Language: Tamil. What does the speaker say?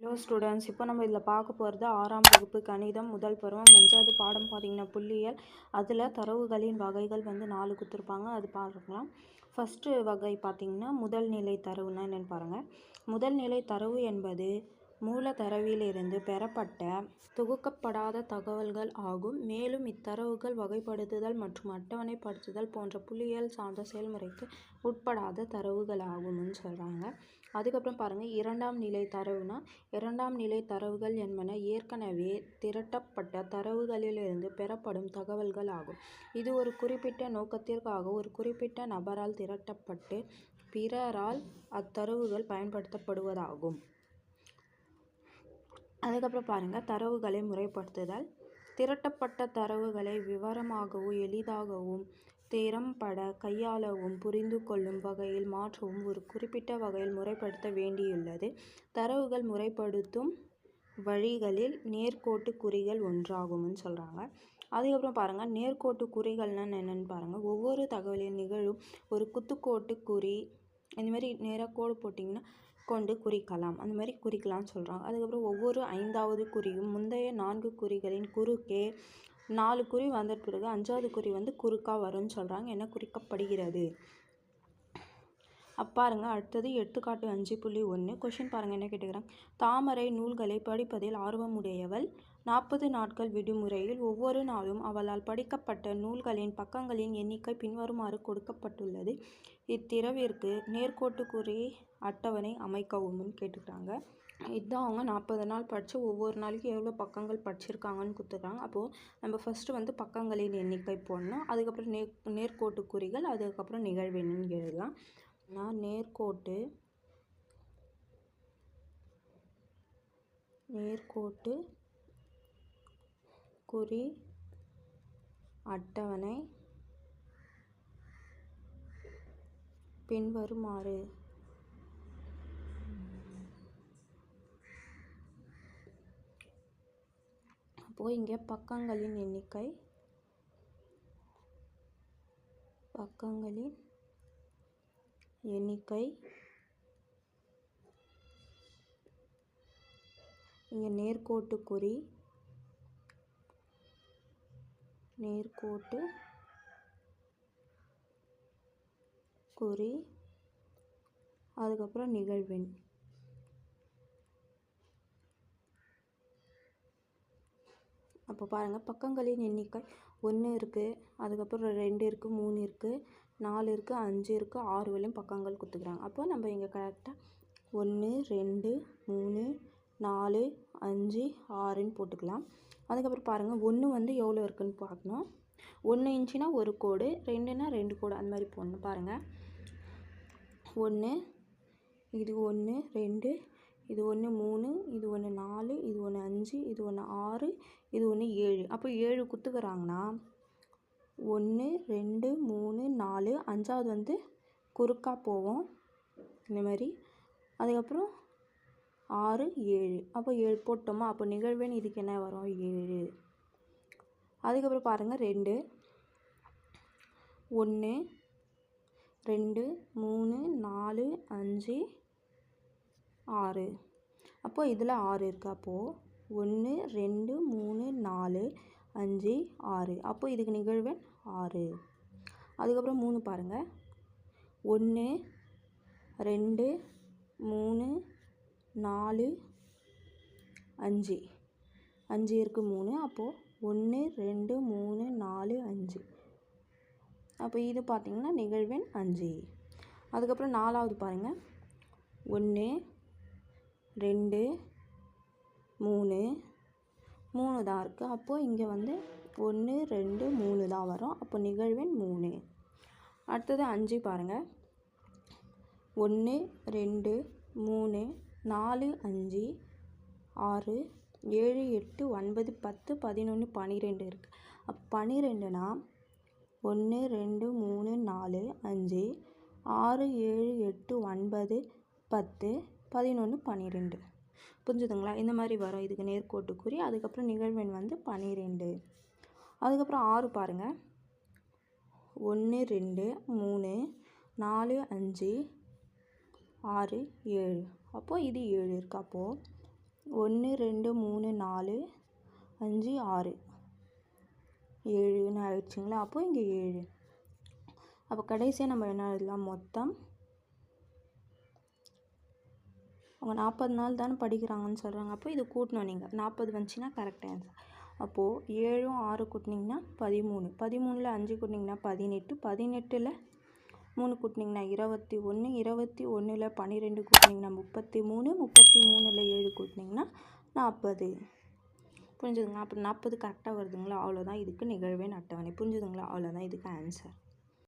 ஹலோ ஸ்டூடெண்ட்ஸ் இப்போ நம்ம இதில் பார்க்க போகிறது ஆறாம் வகுப்பு கணிதம் முதல் பருவம். அஞ்சாவது பாடம் பார்த்தீங்கன்னா புள்ளியியல். அதில் தரவுகளின் வகைகள் வந்து நாலு கொடுத்துருப்பாங்க. அது பார்க்கலாம். ஃபஸ்ட்டு வகை பார்த்தீங்கன்னா முதல் நிலை தரவுனா என்னென்னு பாருங்கள் முதல் நிலை தரவு என்பது மூலதரவிலிருந்து பெறப்பட்ட தொகுக்கப்படாத தகவல்கள் ஆகும். மேலும் இத்தரவுகள் வகைப்படுத்துதல் மற்றும் அட்டவணைப்படுத்துதல் போன்ற புள்ளியியல் சார்ந்த செயல்முறைக்கு உட்படாத தரவுகளாகும்னு சொல்கிறாங்க அதுக்கப்புறம் பாருங்கள் இரண்டாம் நிலை தரவுனா இரண்டாம் நிலை தரவுகள் என்பன ஏற்கனவே திரட்டப்பட்ட தரவுகளிலிருந்து பெறப்படும் தகவல்கள் ஆகும். இது ஒரு குறிப்பிட்ட நோக்கத்திற்காக ஒரு குறிப்பிட்ட நபரால் திரட்டப்பட்டு பிறரால் அத்தரவுகள் பயன்படுத்தப்படுவதாகும். அதுக்கப்புறம் பாருங்கள் தரவுகளை முறைப்படுத்துதல். திரட்டப்பட்ட தரவுகளை விவரமாகவும் எளிதாகவும் திறம்பட கையாளவும் புரிந்து கொள்ளும் வகையில் மாற்றவும் ஒரு குறிப்பிட்ட வகையில் முறைப்படுத்த வேண்டியுள்ளது. தரவுகள் முறைப்படுத்தும் வழிகளில் நேர்கோட்டு குறிகள் ஒன்றாகும்னு சொல்கிறாங்க அதுக்கப்புறம் பாருங்கள் நேர்கோட்டு குறிகள்னா என்னென்னு பாருங்கள் ஒவ்வொரு தகவலின் நிகழும் ஒரு குத்துக்கோட்டு குறி இந்த மாதிரி நேராக கோடு போட்டிங்கன்னா கொண்டு குறிக்கலாம். அந்த மாதிரி குறிக்கலாம்னு சொல்கிறாங்க அதுக்கப்புறம் ஒவ்வொரு ஐந்தாவது குறியும் முந்தைய நான்கு குறிகளின் குறுக்கே நாலு குறி வந்த பிறகு அஞ்சாவது குறி வந்து குறுக்காக வரும்னு சொல்கிறாங்க என்ன குறிக்கப்படுகிறது? அப்பாருங்க அடுத்தது எடுத்துக்காட்டு அஞ்சு புள்ளி ஒன்று கொஷின் பாருங்கள் என்ன கேட்டுக்கிறாங்க? தாமரை நூல்களை படிப்பதில் ஆர்வமுடையவள் நாற்பது நாட்கள் விடுமுறையில் ஒவ்வொரு நாளும் அவளால் படிக்கப்பட்ட நூல்களின் பக்கங்களின் எண்ணிக்கை பின்வருமாறு கொடுக்கப்பட்டுள்ளது. இத்திரவிற்கு நேர்கோட்டு குறி அட்டவணை அமைக்கவும்னு கேட்டுக்கிறாங்க. இதுதான் அவங்க நாற்பது நாள் படித்து ஒவ்வொரு நாளைக்கும் எவ்வளோ பக்கங்கள் படிச்சிருக்காங்கன்னு கொடுத்துருக்காங்க அப்போது நம்ம ஃபஸ்ட்டு வந்து பக்கங்களின் எண்ணிக்கை போடணும். அதுக்கப்புறம் நேர் நேர்கோட்டு குறிகள் அதுக்கப்புறம் நிகழ்வெண்ணுன்னு எழுதலாம். நான் நேர்கோட்டு நேர்கோட்டு குறி அட்டவணை பின்வருமாறு. அப்போது இங்கே பக்கங்களின் எண்ணிக்கை பக்கங்களின் எண்ணிக்கை இங்கே நேர்கோட்டு குறி நேர்கோட்டு குறி அதுக்கப்புறம் நிகழ்வெண். அப்போ பாருங்கள் பக்கங்களின் எண்ணிக்கை ஒன்று இருக்குது அதுக்கப்புறம் ரெண்டு இருக்குது மூணு இருக்குது நாலு இருக்குது அஞ்சு இருக்குது ஆறு வரையும் பக்கங்கள் கொடுத்துக்கிறாங்க. அப்போ நம்ம இங்கே கரெக்டாக ஒன்று ரெண்டு மூணு நாலு அஞ்சு ஆறுன்னு போட்டுக்கலாம். அதுக்கப்புறம் பாருங்கள் ஒன்று வந்து எவ்வளோ இருக்குதுன்னு பார்க்கணும். ஒன்று இன்ச்சுனா ஒரு கோடு ரெண்டுனா ரெண்டு கோடு அந்த மாதிரி போடணும் பாருங்கள் ஒன்று இது ஒன்று ரெண்டு இது ஒன்று மூணு இது ஒன்று நாலு இது ஒன்று அஞ்சு இது ஒன்று ஆறு இது ஒன்று ஏழு. அப்போ ஏழு குத்துக்கிறாங்கன்னா ஒன்று ரெண்டு மூணு நாலு அஞ்சாவது வந்து குறுக்கா போவோம் இந்த மாதிரி. அதுக்கப்புறம் ஆறு ஏழு. அப்போ ஏழு போட்டோமா? அப்போ நிகழ்வெண் இதுக்கு என்ன வரும்? ஏழு. அதுக்கப்புறம் பாருங்கள் ரெண்டு. ஒன்று ரெண்டு மூணு நாலு அஞ்சு ஆறு. அப்போது இதில் ஆறு இருக்குது அப்போது ஒன்று ரெண்டு மூணு நாலு அஞ்சு ஆறு. அப்போது இதுக்கு நிகழ்வெண் ஆறு. அதுக்கப்புறம் மூணு பாருங்கள் ஒன்று ரெண்டு மூணு நாலு அஞ்சு. அஞ்சு இருக்குது மூணு அப்போது ஒன்று ரெண்டு மூணு நாலு அஞ்சு. அப்போ இது பார்த்திங்கன்னா நிகழ்வெண் அஞ்சு. அதுக்கப்புறம் நாலாவது பாருங்கள் ஒன்று ரெண்டு மூணு. மூணு தான் இருக்குது அப்போது இங்கே வந்து ஒன்று ரெண்டு மூணு தான் வரும். அப்போ நிகழ்வெண் மூணு. அடுத்தது அஞ்சு பாருங்கள் ஒன்று ரெண்டு மூணு நாலு அஞ்சு ஆறு ஏழு எட்டு ஒன்பது பத்து பதினொன்று பன்னிரெண்டு இருக்குது அப்போ பன்னிரெண்டுனா ஒன்று ரெண்டு மூணு நாலு அஞ்சு ஆறு ஏழு எட்டு ஒன்பது பத்து பதினொன்று பன்னிரெண்டு புரிஞ்சுதுங்களா? இந்த மாதிரி வரும். இதுக்கு நேர்கோட்டுக்குறி. அதுக்கப்புறம் நிகழ்வெண் வந்து பன்னிரெண்டு அதுக்கப்புறம் ஆறு பாருங்கள் ஒன்று ரெண்டு மூணு நாலு அஞ்சு ஆறு ஏழு. அப்போது இது ஏழு இருக்குது அப்போது ஒன்று ரெண்டு மூணு நாலு அஞ்சு ஆறு. ஏழுன்னு ஆயிடுச்சுங்களா? அப்போது இங்கே ஏழு. அப்போ கடைசியாக நம்ம என்ன எழுதலாம்? மொத்தம் அவங்க நாற்பது நாள் தானே படிக்கிறாங்கன்னு சொல்கிறாங்க அப்போ இது கூட்டணும் நீங்கள் நாற்பது வந்துச்சுன்னா கரெக்ட் ஆன்சர் அப்போது ஏழும் ஆறு கூட்டினீங்கன்னா பதிமூணு. பதிமூணில் அஞ்சு கூட்டினீங்கன்னா பதினெட்டு. பதினெட்டில் மூணு கூட்டினிங்கன்னா இருபத்தி ஒன்று இருபத்தி ஒன்றில் பன்னிரெண்டு கூட்டினிங்கன்னா முப்பத்தி மூணு முப்பத்தி மூணில் ஏழு கூட்டினீங்கன்னா நாற்பது புரிஞ்சுதுங்களா? அப்போ நாற்பது கரெக்டாக வருதுங்களா? அவ்வளோதான் இதுக்கு நிகழ்வே அட்டவணை புரிஞ்சுதுங்களா? அவ்வளோதான் இதுக்கு ஆன்சர்